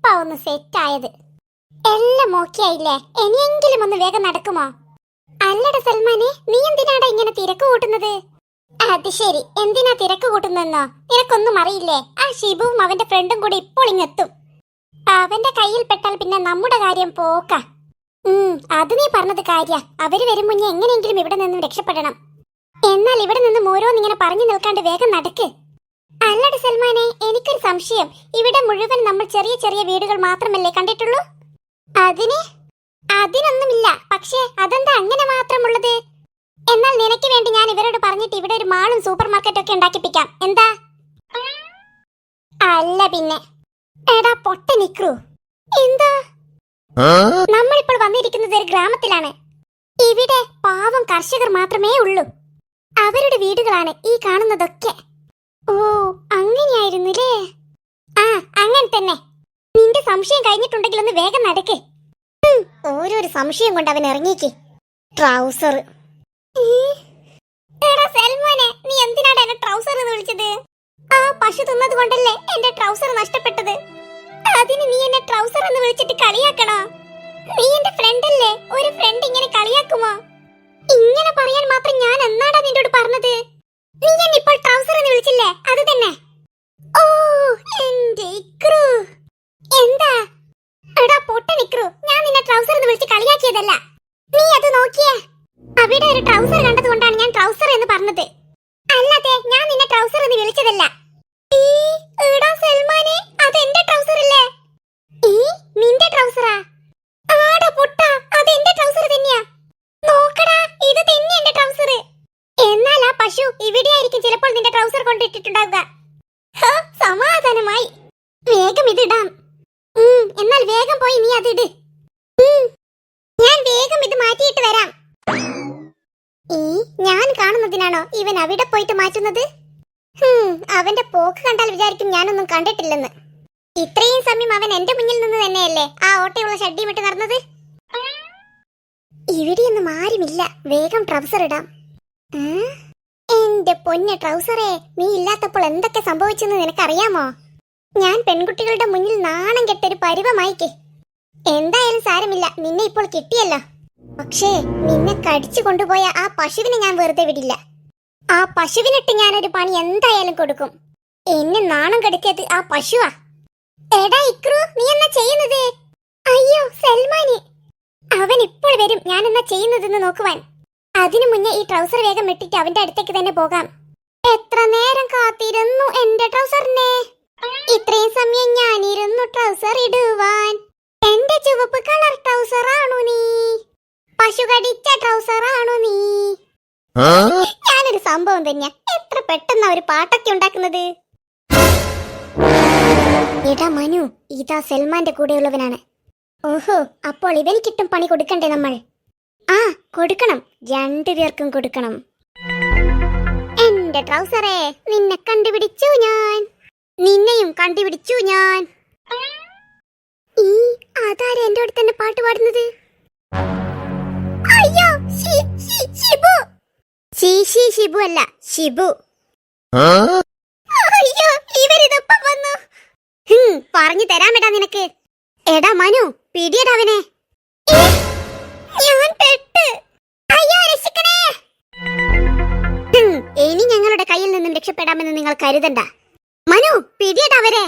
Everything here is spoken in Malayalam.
ഇപ്പൊ ഒന്ന് സെറ്റ് ആയത്. എല്ലാം ഓക്കെ ആയില്ലേ? ഇനിയെങ്കിലും ഒന്ന് വേഗം നടക്കുമോ? അല്ലട സൽമാനെ നീ എന്തിനാടാ ഇങ്ങനെ തിരക്ക് കൂട്ടുന്നത്? അത് ശരി. എന്തിനാ തിരക്ക് കൂട്ടുന്നെന്നോ നിനക്കൊന്നും അറിയില്ലേ? ആ ഷിബുവും അവന്റെ ഫ്രണ്ടും കൂടെ ഇപ്പോൾ ഇങ്ങെത്തും അവന്റെ കയ്യിൽ പെട്ടാൽ പിന്നെ നമ്മുടെ കാര്യം പോക്ക. ഉം അത് നീ പറഞ്ഞത് കാര്യ. അവർ വരും മുന്നേ എങ്ങനെയെങ്കിലും ഇവിടെ നിന്നും രക്ഷപ്പെടണം. എന്നാൽ ഇവിടെ നിന്നും ഓരോന്നിങ്ങനെ പറഞ്ഞു നിൽക്കാണ്ട് വേഗം നടക്ക്. അല്ലട സൽമാനെ എനിക്കൊരു സംശയം. ഇവിടെ മുഴുവൻ നമ്മൾ ചെറിയ ചെറിയ വീടുകൾ മാത്രമല്ലേ കണ്ടിട്ടുള്ളൂ? അതിന്? അതിനൊന്നുമില്ല. പക്ഷേ അതെന്താ അങ്ങനെ മാത്രമുള്ളത്? എന്നാൽ നിനക്ക് വേണ്ടി ഞാൻ ഇവരോട് പറഞ്ഞിട്ട് ഇവിടെ ഒരു മാളും സൂപ്പർ മാർക്കറ്റും ഒക്കെ ഉണ്ടാക്കിപ്പിക്കാം. എന്താ? അല്ല പിന്നെ. എടാ പൊട്ട നിക്രു. എന്താ? നമ്മളിപ്പോൾ വന്നിരിക്കുന്നത് ഒരു ഗ്രാമത്തിലാണ്. ഇവിടെ പാവം കർഷകർ മാത്രമേ ഉള്ളൂ. അവരുടെ വീടുകളാണ് ഈ കാണുന്നതൊക്കെ. ഓ അങ്ങനെയായിരുന്നില്ലേ? ആ അങ്ങനെ തന്നെ. നിന്റെ സംശയം കഴിഞ്ഞിട്ടുണ്ടെങ്കിൽ ഒന്ന് വേഗം നടക്ക്. ഓരോരു സംശയം കൊണ്ട് അവൻ ഇറങ്ങിക്ക്. ട്രൗസർ. സൽമാനെ നീ എന്തിനാണ് എന്നെ ട്രൗസർ എന്ന് വിളിച്ചത്? ആ പശു തിന്നത് കൊണ്ടല്ലേ എന്റെ ട്രൗസർ നഷ്ടപ്പെട്ടത്? അതിന് നീ എന്നെ ട്രൗസർ എന്ന് വിളിച്ചിട്ട് കളിയാക്കണോ? നീ എന്റെ ഫ്രണ്ട് അല്ലേ? ഒരു ഫ്രണ്ട് ഇങ്ങനെ കളിയാക്കുമോ? ഇങ്ങനെ പറയാൻ മാത്രം ഞാൻ എന്നാടാ നിന്നോട് പറഞ്ഞത് നീ എന്നെ ഇപ്പോൾ ട്രൗസർ എന്ന് വിളിച്ചില്ലേ അത് തന്നെ ഓ എന്റെ ഇക്രു എന്താ പൊട്ട ഞാൻ നിന്നെ ട്രൗസർ എന്ന് വിളിച്ച് കളിയാക്കിയതല്ല. നീ അത് നോക്കിയേ. അവിടെ ഒരു ട്രൗസർ കണ്ടതുകൊണ്ടാണ് ഞാൻ ട്രൗസർ എന്ന് പറഞ്ഞത്. അല്ലാതെ ഞാൻ നിന്നെ ട്രൗസർ എന്ന് വിളിച്ചതല്ല. ഈ, ട്രൗസറാ ആടാ ട്രൗസർ നോക്കടാ ഇത് തന്നെ ആ പശു ഇവിടെയായിരിക്കും ചിലപ്പോൾ നിന്റെ ട്രൗസർ കൊണ്ടിട്ടിട്ടുണ്ടാവുക. സമാധാനമായി. വേഗം ഇതിടാം പോയി നീ അതിട് ഞാൻ വേഗം ഇത് മാറ്റിയിട്ട് വരാം. ഈ ഞാൻ കാണുന്നതിനാണോ ഇവൻ അവിടെ പോയിട്ട് മാറ്റുന്നത്? അവന്റെ പോക്ക് കണ്ടാൽ വിചാരിക്കും ഞാനൊന്നും കണ്ടിട്ടില്ലെന്ന്. ഇത്രയും സമയം അവൻ എന്റെ മുന്നിൽ നിന്ന് തന്നെയല്ലേ ആ ഓട്ടയുള്ള ഷഡ്ഡിയും ഇട്ട് നടന്നത്? ഇവിടെയൊന്നും ആരുമില്ല. വേഗം ട്രൗസർ ഇടാം? എന്റെ പൊന്ന ട്രൗസറേ നീ ഇല്ലാത്തപ്പോൾ എന്തൊക്കെ സംഭവിച്ചെന്ന് നിനക്കറിയാമോ? ഞാൻ പെൺകുട്ടികളുടെ മുന്നിൽ നാണം കെട്ടൊരു പരുവമായിക്ക്. എന്തായാലും സാരമില്ല. നിന്നെ ഇപ്പോൾ കിട്ടിയല്ലോ. പക്ഷേ നിന്നെ കടിച്ചു കൊണ്ടുപോയ ആ പശുവിനെ ഞാൻ വെറുതെ വിടില്ല. ആ പശുവിനിട്ട് ഞാനൊരു പണി എന്തായാലും കൊടുക്കും. എന്നെ നാണം കെടുത്തിയത് ആ പശുവാ. എടാ ഇക്രു നീ എന്നാ ചെയ്യുന്നത്? അയ്യോ സൽമാനി. അവൻ ഇപ്പോൾ വരും. ഞാൻ എന്നാ ചെയ്യുന്നതെന്ന് നോക്കുവാൻ. അതിനു മുന്നേ ഈ ട്രൗസർ വേഗം ഇട്ടിട്ട് അവന്റെ അടുത്തേക്ക് തന്നെ പോകാം. എത്ര നേരം കാത്തിരുന്നു എന്റെ ട്രൗസറിനെ? ഇത്രയും സമയം ഞാനിരുന്നു ട്രൗസർ ഇടുവാൻ. എന്റെ ചുവപ്പ് കളർ ട്രൗസർ ആണോ നീ. പശു കടിച്ച ട്രൗസർ ആണോ നീ. ഞാനൊരു സംഭവം തന്നെയാ. എത്ര പെട്ടെന്ന് അവർ പാട്ടൊക്കെ ഉണ്ടാക്കുന്നത്? എടാ മനു ഇതാ സൽമാന്റെ കൂടെയുള്ളവനാണ്. ഓഹോ അപ്പോൾ ഇവനിക്കിട്ടും പണി കൊടുക്കണ്ടേ നമ്മൾ? ആ കൊടുക്കണം. രണ്ടുപേർക്കും കൊടുക്കണം. എന്റെ ട്രൗസറേ നിന്നെ കണ്ടുപിടിച്ചു ഞാൻ. നിന്നെയും കണ്ടുപിടിച്ചു ഞാൻ. അതാരാ എന്റെ അടുത്ത് തന്നെ പാട്ട് പാടുന്നത്? അയ്യോ ഷിബു ശി ശി ഷിബു അല്ല ഷിബു അയ്യോ ഇവരിതൊപ്പം വന്നു? പറഞ്ഞു തരാമെടാ നിനക്ക്. എടാ മനു പിടിയടാ അവനെ. ഞാൻ പെട്ട്. അയ്യോ രക്ഷിക്കണേ. ഇനി ഞങ്ങളുടെ കയ്യിൽ നിന്നും രക്ഷപ്പെടാമെന്ന് നിങ്ങൾ കരുതണ്ട. മനു പിടിയടാ അവരെ.